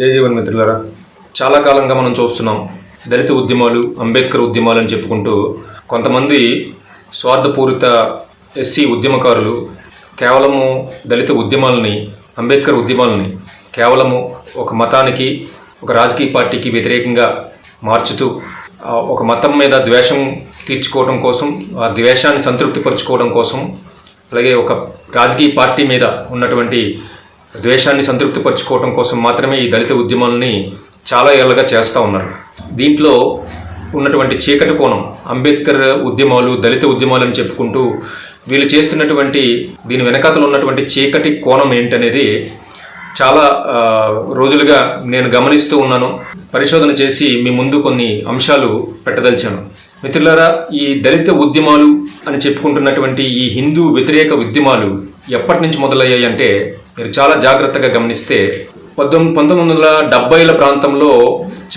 జయజీవన్ మిత్రులారా. చాలా కాలంగా మనం చూస్తున్నాం దళిత ఉద్యమాలు అంబేద్కర్ ఉద్యమాలు అని చెప్పుకుంటూ కొంతమంది స్వార్థపూరిత ఎస్సీ ఉద్యమకారులు కేవలము దళిత ఉద్యమాలని అంబేద్కర్ ఉద్యమాలని కేవలము ఒక మతానికి ఒక రాజకీయ పార్టీకి వ్యతిరేకంగా మార్చుతూ ఒక మతం మీద ద్వేషం తీర్చుకోవడం కోసం ఆ ద్వేషాన్ని సంతృప్తిపరచుకోవడం కోసం అలాగే ఒక రాజకీయ పార్టీ మీద ఉన్నటువంటి ద్వేషాన్ని సంతృప్తిపరచుకోవడం కోసం మాత్రమే ఈ దళిత ఉద్యమాలని చాలా ఏళ్ళగా చేస్తూ ఉన్నారు. దీంట్లో ఉన్నటువంటి చీకటి కోణం అంబేద్కర్ ఉద్యమాలు దళిత ఉద్యమాలు అని చెప్పుకుంటూ వీళ్ళు చేస్తున్నటువంటి దీని వెనకాతలు ఉన్నటువంటి చీకటి కోణం ఏంటనేది చాలా రోజులుగా నేను గమనిస్తూ ఉన్నాను. పరిశోధన చేసి మీ ముందు కొన్ని అంశాలు పెట్టదలిచాను. మిత్రులారా ఈ దళిత ఉద్యమాలు అని చెప్పుకుంటున్నటువంటి ఈ హిందూ వ్యతిరేక ఉద్యమాలు ఎప్పటి నుంచి మొదలయ్యాయి అంటే మీరు చాలా జాగ్రత్తగా గమనిస్తే పంతొమ్మిది పంతొమ్మిది వందల డెబ్బైల ప్రాంతంలో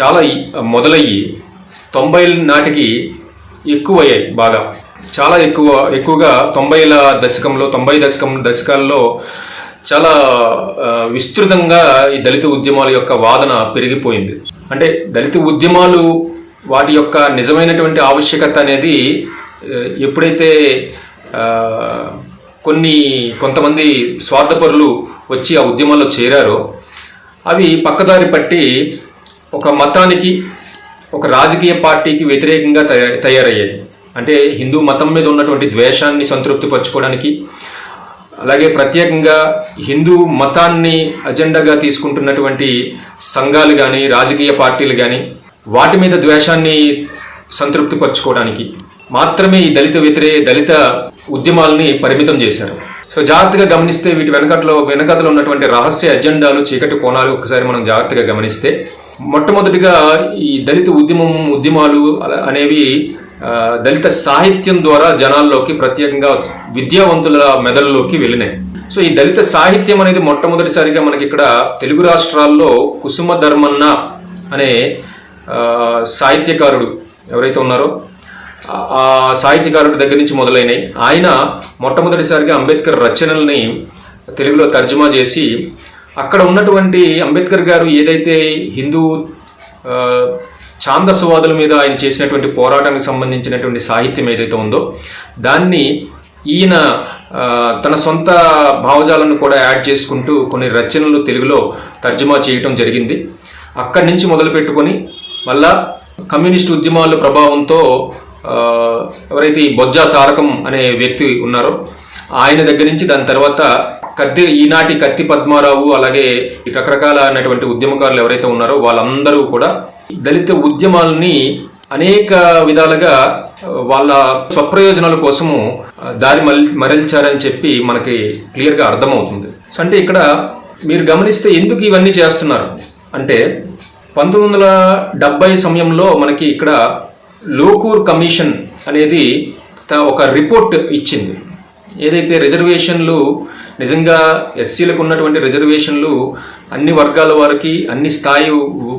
చాలా మొదలయ్యి తొంభై నాటికి ఎక్కువయ్యాయి బాగా. చాలా ఎక్కువ ఎక్కువగా తొంభైల దశకంలో తొంభై దశకం దశకాల్లో చాలా విస్తృతంగా ఈ దళిత ఉద్యమాల యొక్క వాదన పెరిగిపోయింది. అంటే దళిత ఉద్యమాలు వాటి యొక్క నిజమైనటువంటి ఆవశ్యకత అనేది ఎప్పుడైతే కొన్ని కొంతమంది స్వార్థపరులు వచ్చి ఆ ఉద్యమంలో చేరారో అవి పక్కదారి పట్టి ఒక మతానికి ఒక రాజకీయ పార్టీకి వ్యతిరేకంగా తయారయ్యాయి. అంటే హిందూ మతం మీద ఉన్నటువంటి ద్వేషాన్ని సంతృప్తిపరచుకోవడానికి అలాగే ప్రత్యేకంగా హిందూ మతాన్ని అజెండాగా తీసుకుంటున్నటువంటి సంఘాలు కానీ రాజకీయ పార్టీలు కానీ వాటి మీద ద్వేషాన్ని సంతృప్తిపరచుకోవడానికి మాత్రమే ఈ దళిత వ్యతిరే దళిత ఉద్యమాలని పరిమితం చేశారు. సో జాగ్రత్తగా గమనిస్తే వీటి వెనకట్లో వెనకతలో ఉన్నటువంటి రహస్య అజెండాలు చీకటి కోణాలు ఒకసారి మనం జాగ్రత్తగా గమనిస్తే మొట్టమొదటిగా ఈ దళిత ఉద్యమం ఉద్యమాలు అనేవి దళిత సాహిత్యం ద్వారా జనాల్లోకి ప్రత్యేకంగా విద్యావంతుల మెదడులోకి వెళ్ళినాయి. సో ఈ దళిత సాహిత్యం అనేది మొట్టమొదటిసారిగా మనకి ఇక్కడ తెలుగు రాష్ట్రాల్లో కుసుమ ధర్మన్న అనే సాహిత్యకారుడు ఎవరైతే ఉన్నారో సాహిత్యకారుడి దగ్గర నుంచి మొదలైనవి. ఆయన మొట్టమొదటిసారిగా అంబేద్కర్ రచనల్ని తెలుగులో తర్జుమా చేసి అక్కడ ఉన్నటువంటి అంబేద్కర్ గారు ఏదైతే హిందూ ఛాందస్వాదుల మీద ఆయన చేసినటువంటి పోరాటానికి సంబంధించినటువంటి సాహిత్యం ఏదైతే ఉందో దాన్ని ఈయన తన సొంత భావజాలను కూడా యాడ్ చేసుకుంటూ కొన్ని రచనలు తెలుగులో తర్జుమా చేయటం జరిగింది. అక్కడి నుంచి మొదలుపెట్టుకొని మళ్ళా కమ్యూనిస్ట్ ఉద్యమాల ప్రభావంతో ఎవరైతే ఈ బొజ్జా తారకం అనే వ్యక్తి ఉన్నారో ఆయన దగ్గర నుంచి దాని తర్వాత కత్తి ఈనాటి కత్తి పద్మారావు అలాగే ఈ రకరకాల అయినటువంటి ఉద్యమకారులు ఎవరైతే ఉన్నారో వాళ్ళందరూ కూడా దళిత ఉద్యమాలని అనేక విధాలుగా వాళ్ళ స్వప్రయోజనాల కోసము దారి మల్ మరల్చారని చెప్పి మనకి క్లియర్గా అర్థమవుతుంది. సో అంటే ఇక్కడ మీరు గమనిస్తే ఎందుకు ఇవన్నీ చేస్తున్నారు? అంటే పంతొమ్మిది వందల డెబ్బై సమయంలో మనకి ఇక్కడ లోకూర్ కమిషన్ అనేది త- ఒక రిపోర్ట్ ఇచ్చింది. ఏదైతే రిజర్వేషన్లు నిజంగా ఎస్సీలకు ఉన్నటువంటి రిజర్వేషన్లు అన్ని వర్గాల వారికి అన్ని స్థాయి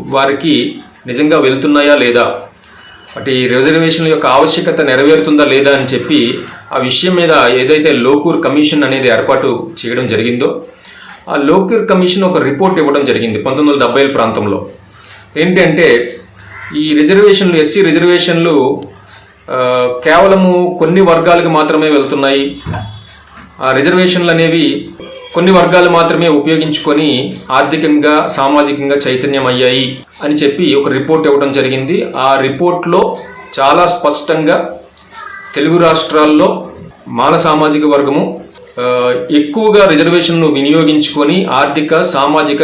వారికి నిజంగా వెళ్తున్నాయా లేదా? అటు ఈ రిజర్వేషన్ల యొక్క ఆవశ్యకత నెరవేరుతుందా లేదా అని చెప్పి ఆ విషయం మీద ఏదైతే లోకూర్ కమిషన్ అనేది ఏర్పాటు చేయడం జరిగిందో ఆ లోకూర్ కమిషన్ ఒక రిపోర్ట్ ఇవ్వడం జరిగింది పంతొమ్మిది వందల ప్రాంతంలో. ఏంటంటే ఈ రిజర్వేషన్లు ఎస్సీ రిజర్వేషన్లు కేవలము కొన్ని వర్గాలకు మాత్రమే వెళ్తున్నాయి. ఆ రిజర్వేషన్లు అనేవి కొన్ని వర్గాలు మాత్రమే ఉపయోగించుకొని ఆర్థికంగా సామాజికంగా చైతన్యం అయ్యాయి అని చెప్పి ఒక రిపోర్ట్ ఇవ్వడం జరిగింది. ఆ రిపోర్ట్లో చాలా స్పష్టంగా తెలుగు రాష్ట్రాల్లో మాన సామాజిక వర్గము ఎక్కువగా రిజర్వేషన్ను వినియోగించుకొని ఆర్థిక సామాజిక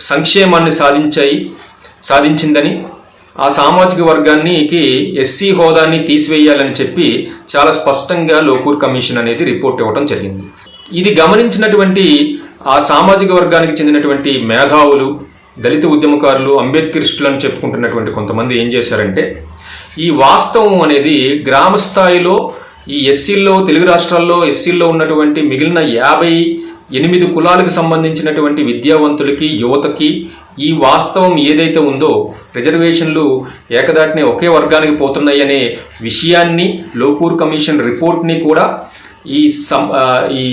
సంక్షేమాన్ని సాధించాయి. సాధించిందని ఆ సామాజిక వర్గానికి ఎస్సీ హోదాని తీసివేయాలని చెప్పి చాలా స్పష్టంగా లోకూర్ కమిషన్ అనేది రిపోర్ట్ ఇవ్వడం జరిగింది. ఇది గమనించినటువంటి ఆ సామాజిక వర్గానికి చెందినటువంటి మేధావులు దళిత ఉద్యమకారులు అంబేద్కరిస్టులు అని చెప్పుకుంటున్నటువంటి కొంతమంది ఏం చేశారంటే ఈ వాస్తవం అనేది గ్రామ స్థాయిలో ఈ ఎస్సీల్లో తెలుగు రాష్ట్రాల్లో ఎస్సీల్లో ఉన్నటువంటి మిగిలిన యాభై ఎనిమిది కులాలకు సంబంధించినటువంటి విద్యావంతులకి యువతకి ఈ వాస్తవం ఏదైతే ఉందో రిజర్వేషన్లు ఏకదాటినే ఒకే వర్గానికి పోతున్నాయి అనే విషయాన్ని లోపూర్ కమిషన్ రిపోర్ట్ని కూడా ఈ సం ఈ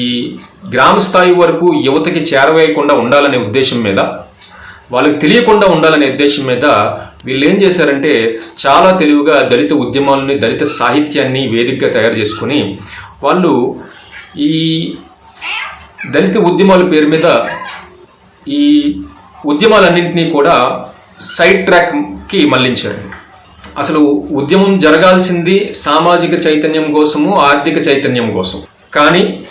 గ్రామ స్థాయి వరకు యువతకి చేరవేయకుండా ఉండాలనే ఉద్దేశం మీద వాళ్ళకి తెలియకుండా ఉండాలనే ఉద్దేశం మీద వీళ్ళు ఏం చేశారంటే చాలా తెలివిగా దళిత ఉద్యమాలని దళిత సాహిత్యాన్ని వేదికగా తయారు చేసుకుని వాళ్ళు ఈ దళిత ఉద్యమాల పేరు మీద ఈ ఉద్యమాలన్నింటినీ కూడా సైడ్ ట్రాక్కి మళ్ళించాడు. అసలు ఉద్యమం జరగాల్సింది సామాజిక చైతన్యం కోసము ఆర్థిక చైతన్యం కోసం? కానీ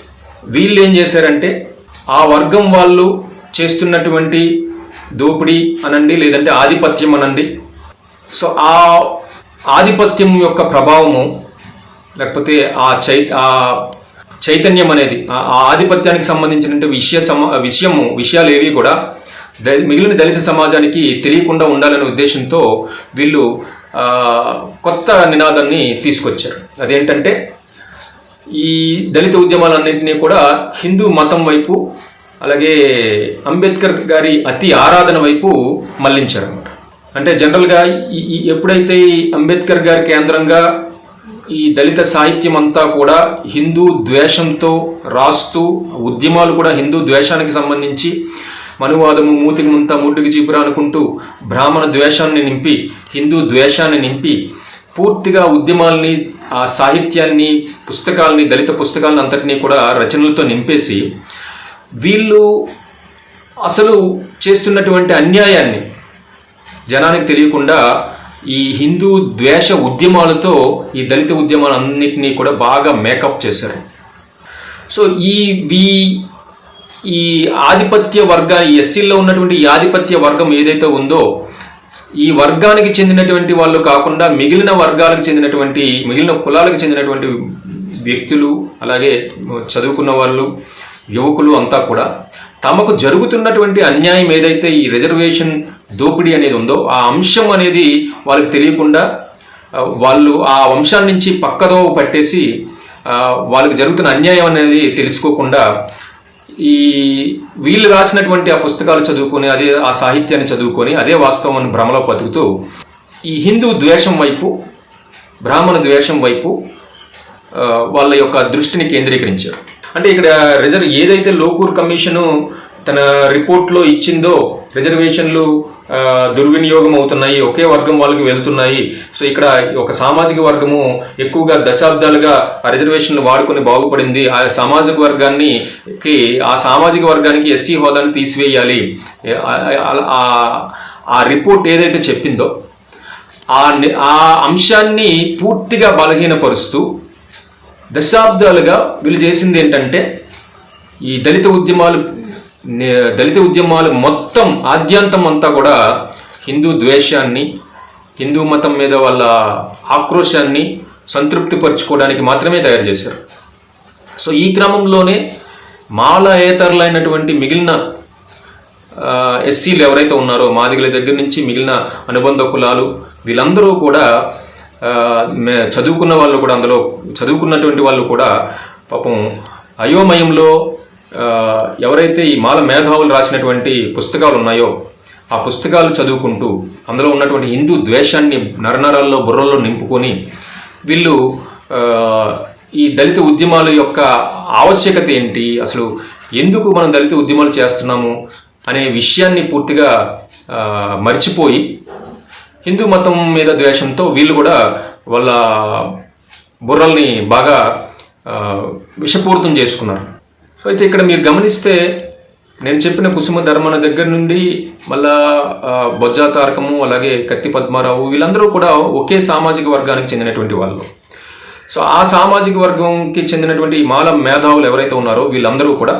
వీళ్ళు ఏం చేశారంటే ఆ వర్గం వాళ్ళు చేస్తున్నటువంటి దోపిడీ అనండి లేదంటే ఆధిపత్యం అనండి. సో ఆ ఆధిపత్యం యొక్క ప్రభావము లేకపోతే ఆ చై ఆ చైతన్యం అనేది ఆ ఆధిపత్యానికి సంబంధించిన విషయ సమ విషయము విషయాలు ఏవి కూడా మిగిలిన దళిత సమాజానికి తెలియకుండా ఉండాలనే ఉద్దేశంతో వీళ్ళు కొత్త నినాదాన్ని తీసుకొచ్చారు. అదేంటంటే ఈ దళిత ఉద్యమాలన్నింటినీ కూడా హిందూ మతం వైపు అలాగే అంబేద్కర్ గారి అతి ఆరాధన వైపు మళ్ళించారు అనమాట అంటే జనరల్గా ఈ- ఎప్పుడైతే ఈ అంబేద్కర్ గారి కేంద్రంగా ఈ దళిత సాహిత్యం అంతా కూడా హిందూ ద్వేషంతో రాస్తూ ఉద్యమాలు కూడా హిందూ ద్వేషానికి సంబంధించి మనువాదము మూతికి ముంత ముడ్డుకి చీపుర అనుకుంటూ బ్రాహ్మణ ద్వేషాన్ని నింపి హిందూ ద్వేషాన్ని నింపి పూర్తిగా ఉద్యమాల్ని ఆ సాహిత్యాన్ని పుస్తకాలని దళిత పుస్తకాలను అంతటినీ కూడా రచనలతో నింపేసి వీళ్ళు అసలు చేస్తున్నటువంటి అన్యాయాన్ని జనానికి తెలియకుండా ఈ హిందూ ద్వేష ఉద్యమాలతో ఈ దళిత ఉద్యమాలన్నింటినీ కూడా బాగా మేకప్ చేశారు. సో ఈ ఈ ఈ ఆధిపత్య వర్గ ఈ ఎస్సీల్లో ఉన్నటువంటి ఈ ఆధిపత్య వర్గం ఏదైతే ఉందో ఈ వర్గానికి చెందినటువంటి వాళ్ళు కాకుండా మిగిలిన వర్గాలకు చెందినటువంటి మిగిలిన కులాలకు చెందినటువంటి వ్యక్తులు అలాగే చదువుకున్న వాళ్ళు యువకులు అంతా కూడా తమకు జరుగుతున్నటువంటి అన్యాయం ఏదైతే ఈ రిజర్వేషన్ దోపిడీ అనేది ఉందో ఆ అంశం అనేది వాళ్ళకి తెలియకుండా వాళ్ళు ఆ వంశాన్ని నుంచి పక్కదో పట్టేసి వాళ్ళకి జరుగుతున్న అన్యాయం అనేది తెలుసుకోకుండా ఈ వీళ్ళు రాసినటువంటి ఆ పుస్తకాలు చదువుకొని అదే ఆ సాహిత్యాన్ని చదువుకొని అదే వాస్తవం అని భ్రమలో బతుకుతూ ఈ హిందూ ద్వేషం వైపు బ్రాహ్మణ ద్వేషం వైపు వాళ్ళ యొక్క దృష్టిని కేంద్రీకరించారు. అంటే ఇక్కడ రిజర్వ్ ఏదైతే లోకూర్ కమిషను తన రిపోర్ట్లో ఇచ్చిందో రిజర్వేషన్లు దుర్వినియోగం అవుతున్నాయి ఒకే వర్గం వాళ్ళకి వెళ్తున్నాయి. సో ఇక్కడ ఒక సామాజిక వర్గము ఎక్కువగా దశాబ్దాలుగా ఆ రిజర్వేషన్లు వాడుకొని బాగుపడింది. ఆ సామాజిక వర్గాన్ని కి ఆ సామాజిక వర్గానికి ఎస్సీ హోదాను తీసివేయాలి. ఆ- రిపోర్ట్ ఏదైతే చెప్పిందో ఆ ఆ అంశాన్ని పూర్తిగా బలహీనపరుస్తూ దశాబ్దాలుగా వీళ్ళు చేసింది ఏంటంటే ఈ దళిత ఉద్యమాలు దళిత ఉద్యమాలు మొత్తం ఆద్యంతం అంతా కూడా హిందూ ద్వేషాన్ని హిందూ మతం మీద వాళ్ళ ఆక్రోశాన్ని సంతృప్తిపరచుకోవడానికి మాత్రమే తయారు చేశారు. సో ఈ క్రమంలోనే మాలయేతరులైనటువంటి మిగిలిన ఎస్సీలు ఎవరైతే ఉన్నారో మాదిగల దగ్గర నుంచి మిగిలిన అనుబంధ కులాలు వీళ్ళందరూ కూడా మే- చదువుకున్న వాళ్ళు కూడా అందులో చదువుకున్నటువంటి వాళ్ళు కూడా పాపం అయోమయంలో ఎవరైతే ఈ మాల మేధావులు రాసినటువంటి పుస్తకాలు ఉన్నాయో ఆ పుస్తకాలు చదువుకుంటూ అందులో ఉన్నటువంటి హిందూ ద్వేషాన్ని నరనరాల్లో బుర్రల్లో నింపుకొని వీళ్ళు ఈ దళిత ఉద్యమాల యొక్క ఆవశ్యకత ఏంటి? అసలు ఎందుకు మనం దళిత ఉద్యమాలు చేస్తున్నాము? అనే విషయాన్ని పూర్తిగా మర్చిపోయి హిందూ మతం మీద ద్వేషంతో వీళ్ళు కూడా వాళ్ళ బుర్రల్ని బాగా విషపూరితం చేసుకున్నారు. అయితే ఇక్కడ మీరు గమనిస్తే నేను చెప్పిన కుసుమ ధర్మన దగ్గర నుండి మళ్ళా ఆ, బొజ్జా తారకము అలాగే కత్తి పద్మారావు వీళ్ళందరూ కూడా ఒకే సామాజిక వర్గానికి చెందినటువంటి వాళ్ళు. సో ఆ సామాజిక వర్గంకి చెందినటువంటి ఈ మాల మేధావులు ఎవరైతే ఉన్నారో వీళ్ళందరూ కూడా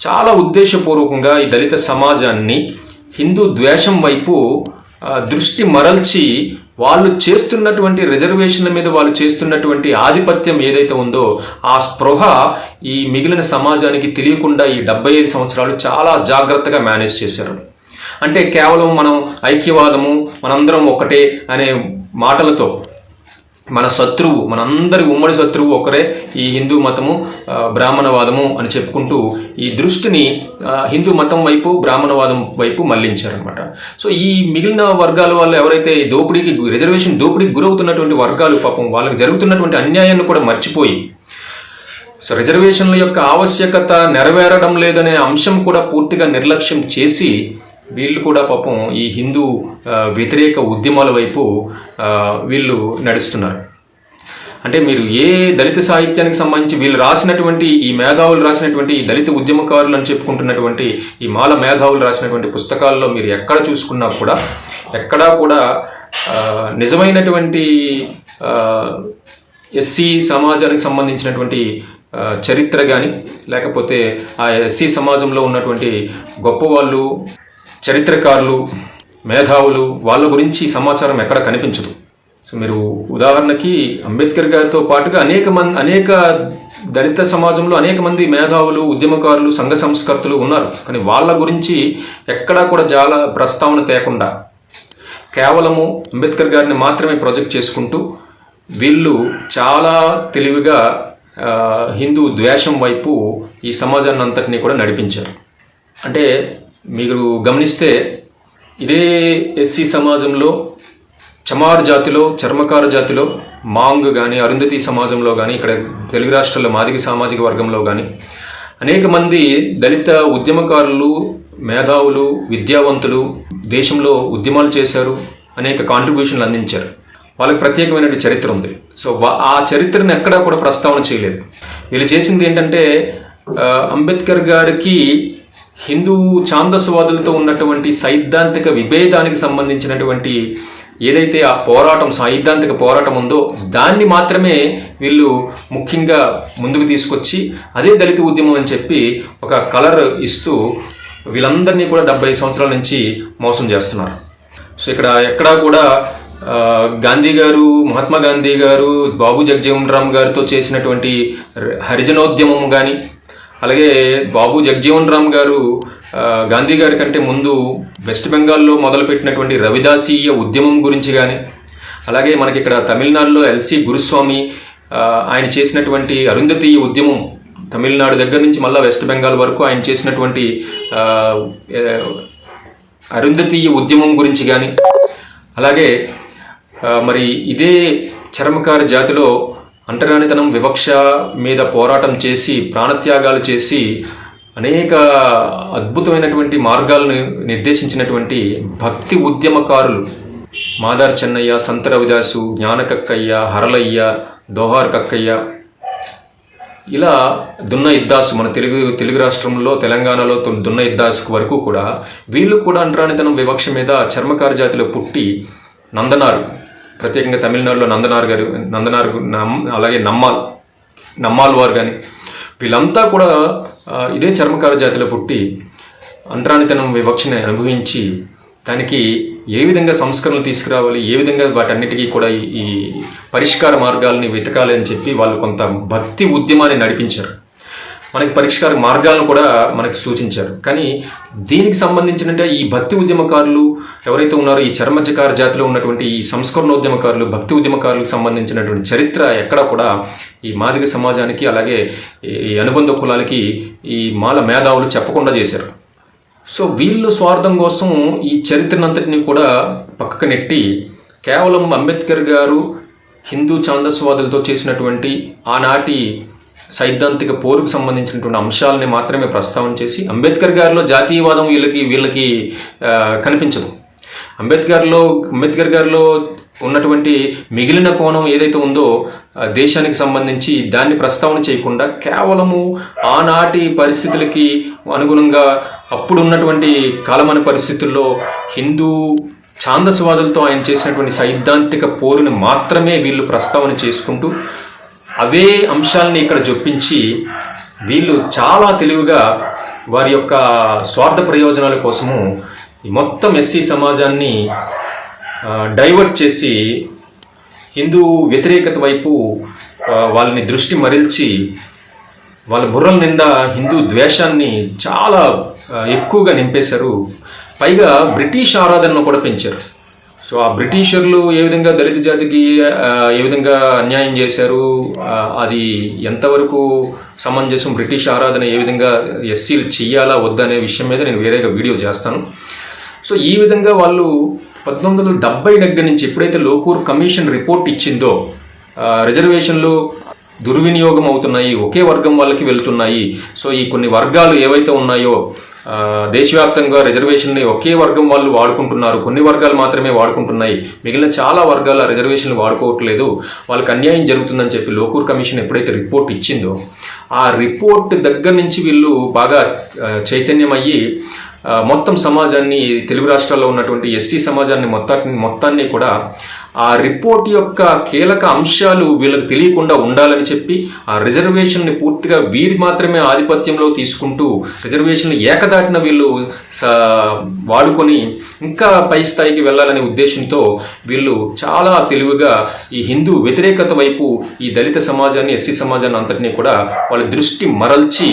చాలా ఉద్దేశపూర్వకంగా ఈ దళిత సమాజాన్ని హిందూ ద్వేషం వైపు దృష్టి మరల్చి వాళ్ళు చేస్తున్నటువంటి రిజర్వేషన్ల మీద వాళ్ళు చేస్తున్నటువంటి ఆధిపత్యం ఏదైతే ఉందో ఆ స్పృహ ఈ మిగిలిన సమాజానికి తెలియకుండా ఈ డెబ్బై ఐదు సంవత్సరాలు చాలా జాగ్రత్తగా మేనేజ్ చేశారు. అంటే కేవలం మనం ఐక్యవాదము మనందరం ఒకటే అనే మాటలతో మన శత్రువు మనందరి ఉమ్మడి శత్రువు ఒకరే ఈ హిందూ మతము బ్రాహ్మణవాదము అని చెప్పుకుంటూ ఈ దృష్టిని హిందూ మతం వైపు బ్రాహ్మణవాదం వైపు మళ్ళించారనమాట సో ఈ మిగిలిన వర్గాల వాళ్ళు ఎవరైతే ఈ దోపిడీకి రిజర్వేషన్ దోపిడీకి గురవుతున్నటువంటి వర్గాలు పాపం వాళ్ళకి జరుగుతున్నటువంటి అన్యాయాన్ని కూడా మర్చిపోయి సో రిజర్వేషన్ల యొక్క ఆవశ్యకత నెరవేరడం లేదనే అంశం కూడా పూర్తిగా నిర్లక్ష్యం చేసి వీళ్ళు కూడా పాపం ఈ హిందూ వ్యతిరేక ఉద్యమాల వైపు వీళ్ళు నడుస్తున్నారు. అంటే మీరు ఏ దళిత సాహిత్యానికి సంబంధించి వీళ్ళు రాసినటువంటి ఈ మేధావులు రాసినటువంటి ఈ దళిత ఉద్యమకారులు అని చెప్పుకుంటున్నటువంటి ఈ మాల మేధావులు రాసినటువంటి పుస్తకాల్లో మీరు ఎక్కడ చూసుకున్నా కూడా ఎక్కడా కూడా నిజమైనటువంటి ఎస్సీ సమాజానికి సంబంధించినటువంటి చరిత్ర కానీ లేకపోతే ఆ ఎస్సీ సమాజంలో ఉన్నటువంటి గొప్పవాళ్ళు చరిత్రకారులు మేధావులు వాళ్ళ గురించి సమాచారం ఎక్కడ కనిపించదు. సో మీరు ఉదాహరణకి అంబేద్కర్ గారితో పాటుగా అనేక మంది అనేక దళిత సమాజంలో అనేక మంది మేధావులు ఉద్యమకారులు సంఘ సంస్కర్తలు ఉన్నారు. కానీ వాళ్ళ గురించి ఎక్కడా కూడా చాలా ప్రస్తావన తేకుండా కేవలము అంబేద్కర్ గారిని మాత్రమే ప్రొజెక్ట్ చేసుకుంటూ వీళ్ళు చాలా తెలివిగా హిందూ ద్వేషం వైపు ఈ సమాజాన్ని అంతటినీ కూడా నడిపించారు. అంటే మీరు గమనిస్తే ఇదే ఎస్సీ సమాజంలో చమార్ జాతిలో చర్మకార జాతిలో మాంగ్ కానీ అరుంధతి సమాజంలో కానీ ఇక్కడ తెలుగు రాష్ట్రాల్లో మాదిక సామాజిక వర్గంలో కానీ అనేక మంది దళిత ఉద్యమకారులు మేధావులు విద్యావంతులు దేశంలో ఉద్యమాలు చేశారు అనేక కాంట్రిబ్యూషన్లు అందించారు. వాళ్ళకి ప్రత్యేకమైన చరిత్ర ఉంది. సో ఆ చరిత్రను ఎక్కడా కూడా ప్రస్తావన చేయలేదు. వీళ్ళు చేసింది ఏంటంటే అంబేద్కర్ గారికి హిందూ ఛాందస్వాదులతో ఉన్నటువంటి సైద్ధాంతిక విభేదానికి సంబంధించినటువంటి ఏదైతే ఆ పోరాటం సైద్ధాంతిక పోరాటం ఉందో దాన్ని మాత్రమే వీళ్ళు ముఖ్యంగా ముందుకు తీసుకొచ్చి అదే దళిత ఉద్యమం అని చెప్పి ఒక కలర్ ఇస్తూ వీళ్ళందరినీ కూడా డెబ్బై సంవత్సరాల నుంచి మోసం చేస్తున్నారు. సో ఇక్కడ ఎక్కడా కూడా గాంధీ గారు మహాత్మా గాంధీ గారు బాబు జగజీవన్ రామ్ గారితో చేసినటువంటి హరిజనోద్యమం కానీ అలాగే బాబు జగజీవన్ రామ్ గారు గాంధీ గారి కంటే ముందు వెస్ట్ బెంగాల్లో మొదలుపెట్టినటువంటి రవిదాసీయ ఉద్యమం గురించి కానీ అలాగే మనకి ఇక్కడ తమిళనాడులో ఎల్సి గురుస్వామి ఆయన చేసినటువంటి అరుంధతీయ ఉద్యమం తమిళనాడు దగ్గర నుంచి మళ్ళీ వెస్ట్ బెంగాల్ వరకు ఆయన చేసినటువంటి అరుంధతీయ ఉద్యమం గురించి కానీ అలాగే మరి ఇదే చర్మకార జాతిలో అంటరానితనం వివక్ష మీద పోరాటం చేసి ప్రాణత్యాగాలు చేసి అనేక అద్భుతమైనటువంటి మార్గాలను నిర్దేశించినటువంటి భక్తి ఉద్యమకారులు. మాదార్ చెన్నయ్య సంత రవిదాసు జ్ఞానకక్కయ్య హరలయ్య దోహార్ కక్కయ్య. ఇలా దున్న ఇద్దాసు మన తెలుగు తెలుగు రాష్ట్రంలో తెలంగాణలో దున్న ఇద్దాసు వరకు కూడా వీళ్ళు కూడా అంటరానితనం వివక్ష మీద చర్మకార జాతిలో పుట్టి నందనారు. ప్రత్యేకంగా తమిళనాడులో నందనార్ గారు నందనార్ అలాగే నమ్మాల్ నమ్మాల్ వారు కానీ వీళ్ళంతా కూడా ఇదే చర్మకార జాతిలో పుట్టి అంటరానితనం వివక్షని అనుభవించి దానికి ఏ విధంగా సంస్కరణలు తీసుకురావాలి ఏ విధంగా వాటన్నిటికీ కూడా ఈ- ఈ పరిష్కార మార్గాలని వెతకాలి అని చెప్పి వాళ్ళు కొంత భక్తి ఉద్యమాన్ని నడిపించారు. మనకి పరిష్కార మార్గాలను కూడా మనకి సూచించారు. కానీ దీనికి సంబంధించినంటే ఈ భక్తి ఉద్యమకారులు ఎవరైతే ఉన్నారో ఈ చర్మజకార జాతిలో ఉన్నటువంటి ఈ సంస్కరణోద్యమకారులు భక్తి ఉద్యమకారులకు సంబంధించినటువంటి చరిత్ర ఎక్కడా కూడా ఈ మాదిగ సమాజానికి అలాగే ఈ అనుబంధ కులాలకి ఈ మాల మేధావులు చెప్పకుండా చేశారు. సో వీళ్ళు స్వార్థం కోసం ఈ చరిత్రనంతటిని కూడా పక్కకు నెట్టి కేవలం అంబేద్కర్ గారు హిందూ ఛాందస్వాదులతో చేసినటువంటి ఆనాటి సైద్ధాంతిక పోరుకు సంబంధించినటువంటి అంశాలని మాత్రమే ప్రస్తావన చేసి అంబేద్కర్ గారిలో జాతీయవాదం వీళ్ళకి వీళ్ళకి కనిపించదు. అంబేద్కర్లో అంబేద్కర్ గారిలో ఉన్నటువంటి మిగిలిన కోణం ఏదైతే ఉందో దేశానికి సంబంధించి దాన్ని ప్రస్తావన చేయకుండా కేవలము ఆనాటి పరిస్థితులకి అనుగుణంగా అప్పుడు ఉన్నటువంటి కాలమైన పరిస్థితుల్లో హిందూ ఛాందస్వాదులతో ఆయన చేసినటువంటి సైద్ధాంతిక పోరుని మాత్రమే వీళ్ళు ప్రస్తావన చేసుకుంటూ అవే అంశాలని ఇక్కడ జొప్పించి వీళ్ళు చాలా తెలివిగా వారి యొక్క స్వార్థ ప్రయోజనాల కోసము మొత్తం ఎస్సీ సమాజాన్ని డైవర్ట్ చేసి హిందూ వ్యతిరేకత వైపు వాళ్ళని దృష్టి మరల్చి వాళ్ళ బుర్రల నిండా హిందూ ద్వేషాన్ని చాలా ఎక్కువగా నింపేశారు. పైగా బ్రిటిష్ ఆరాధనను కూడా పెంచారు. సో ఆ బ్రిటిషర్లు ఏ విధంగా దళిత జాతికి ఏ విధంగా అన్యాయం చేశారు అది ఎంతవరకు సమంజసం బ్రిటిష్ ఆరాధన ఏ విధంగా ఎస్సీలు చెయ్యాలా వద్దనే విషయం మీద నేను వేరేగా వీడియో చేస్తాను. సో ఈ విధంగా వాళ్ళు పంతొమ్మిది వందల డెబ్బై దగ్గర నుంచి ఎప్పుడైతే లోకూర్ కమిషన్ రిపోర్ట్ ఇచ్చిందో రిజర్వేషన్లు దుర్వినియోగం అవుతున్నాయి ఒకే వర్గం వాళ్ళకి వెళ్తున్నాయి. సో ఈ కొన్ని వర్గాలు ఏవైతే ఉన్నాయో దేశవ్యాప్తంగా రిజర్వేషన్ని ఒకే వర్గం వాళ్ళు వాడుకుంటున్నారు. కొన్ని వర్గాలు మాత్రమే వాడుకుంటున్నాయి. మిగిలిన చాలా వర్గాల రిజర్వేషన్లు వాడుకోవట్లేదు. వాళ్ళకి అన్యాయం జరుగుతుందని చెప్పి లోకూర్ కమిషన్ ఎప్పుడైతే రిపోర్ట్ ఇచ్చిందో ఆ రిపోర్ట్ దగ్గర నుంచి వీళ్ళు బాగా చైతన్యం చైతన్యమయ్యి మొత్తం సమాజాన్ని తెలుగు రాష్ట్రాల్లో ఉన్నటువంటి ఎస్సీ సమాజాన్ని మొత్తాన్ని మొత్తాన్ని కూడా ఆ రిపోర్ట్ యొక్క కీలక అంశాలు వీళ్ళకి తెలియకుండా ఉండాలని చెప్పి ఆ రిజర్వేషన్ని పూర్తిగా వీరి మాత్రమే ఆధిపత్యంలో తీసుకుంటూ రిజర్వేషన్ ఏకదాటిన వీళ్ళు వాడుకొని ఇంకా పై స్థాయికి వెళ్ళాలనే ఉద్దేశంతో వీళ్ళు చాలా తెలివిగా ఈ హిందూ వ్యతిరేకత వైపు ఈ దళిత సమాజాన్ని ఎస్సీ సమాజాన్ని అంతటినీ కూడా వాళ్ళ దృష్టి మరల్చి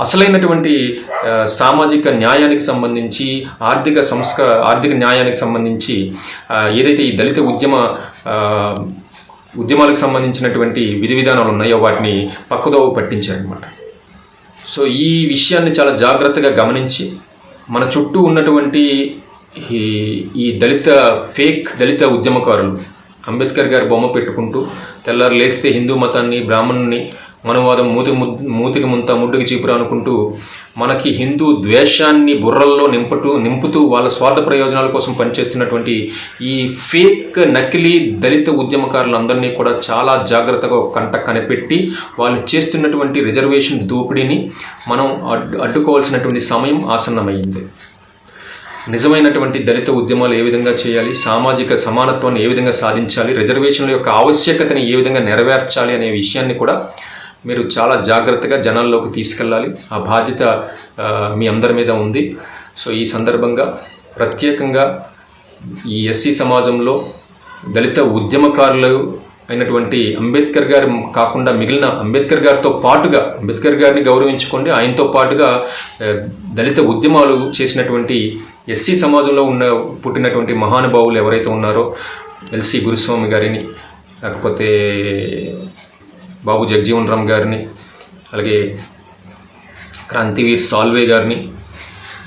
అసలైనటువంటి సామాజిక న్యాయానికి సంబంధించి ఆర్థిక సంస్క ఆర్థిక న్యాయానికి సంబంధించి ఏదైతే ఈ దళిత ఉద్యమ ఉద్యమాలకు సంబంధించినటువంటి విధి విధానాలు ఉన్నాయో వాటిని పక్కదోవ పట్టించారనమాట సో ఈ విషయాన్ని చాలా జాగ్రత్తగా గమనించి మన చుట్టూ ఉన్నటువంటి ఈ ఈ దళిత ఫేక్ దళిత ఉద్యమకారులు అంబేద్కర్ గారి బొమ్మ పెట్టుకుంటూ తెల్లారు లేస్తే హిందూ మతాన్ని బ్రాహ్మణుని మనువాదం మూతి మూతికి ముంత ముడ్డుకి చీపురు అనుకుంటూ మనకి హిందూ ద్వేషాన్ని బుర్రల్లో నింపుతూ నింపుతూ వాళ్ళ స్వార్థ ప్రయోజనాల కోసం పనిచేస్తున్నటువంటి ఈ ఫేక్ నకిలీ దళిత ఉద్యమకారులందరినీ కూడా చాలా జాగ్రత్తగా కంట కనిపెట్టి వాళ్ళు చేస్తున్నటువంటి రిజర్వేషన్ దోపిడీని మనం అడ్డు అడ్డుకోవాల్సినటువంటి సమయం ఆసన్నమైంది. నిజమైనటువంటి దళిత ఉద్యమాలు ఏ విధంగా చేయాలి సామాజిక సమానత్వాన్ని ఏ విధంగా సాధించాలి రిజర్వేషన్ల యొక్క ఆవశ్యకతని ఏ విధంగా నెరవేర్చాలి అనే విషయాన్ని కూడా మీరు చాలా జాగ్రత్తగా జనాల్లోకి తీసుకెళ్ళాలి. ఆ బాధ్యత మీ అందరి మీద ఉంది. సో ఈ సందర్భంగా ప్రత్యేకంగా ఈ ఎస్సీ సమాజంలో దళిత ఉద్యమకారులు అయినటువంటి అంబేద్కర్ గారు కాకుండా మిగిలిన అంబేద్కర్ గారితో పాటుగా అంబేద్కర్ గారిని గౌరవించుకోండి. ఆయనతో పాటుగా దళిత ఉద్యమాలు చేసినటువంటి ఎస్సీ సమాజంలో ఉన్న పుట్టినటువంటి మహానుభావులు ఎవరైతే ఉన్నారో ఎల్సి గురుస్వామి గారిని లేకపోతే బాబు జగజీవన్ రామ్ గారిని అలాగే క్రాంతివీర్ సాల్వే గారిని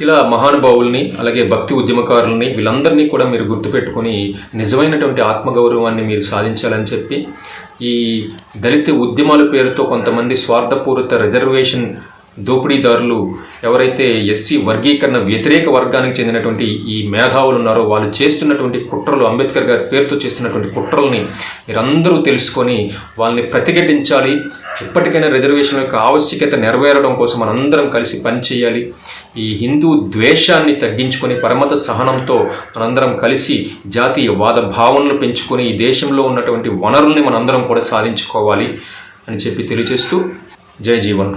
ఇలా మహానుభావుల్ని అలాగే భక్తి ఉద్యమకారుల్ని వీళ్ళందరినీ కూడా మీరు గుర్తుపెట్టుకొని నిజమైనటువంటి ఆత్మగౌరవాన్ని మీరు సాధించాలని చెప్పి ఈ దళిత ఉద్యమాల పేరుతో కొంతమంది స్వార్థపూరిత రిజర్వేషన్ దోపిడీదారులు ఎవరైతే ఎస్సీ వర్గీకరణ వ్యతిరేక వర్గానికి చెందినటువంటి ఈ మేధావులు ఉన్నారో వాళ్ళు చేస్తున్నటువంటి కుట్రలు అంబేద్కర్ గారి పేరుతో చేస్తున్నటువంటి కుట్రల్ని మీరందరూ తెలుసుకొని వాళ్ళని ప్రతిఘటించాలి. ఇప్పటికైనా రిజర్వేషన్ యొక్క ఆవశ్యకత నెరవేరడం కోసం మనందరం కలిసి పనిచేయాలి. ఈ హిందూ ద్వేషాన్ని తగ్గించుకొని పరమత సహనంతో మనందరం కలిసి జాతీయవాద భావనలు పెంచుకొని ఈ దేశంలో ఉన్నటువంటి వనరుల్ని మనందరం కూడా సాధించుకోవాలి అని చెప్పి తెలియజేస్తూ జై జీవన్.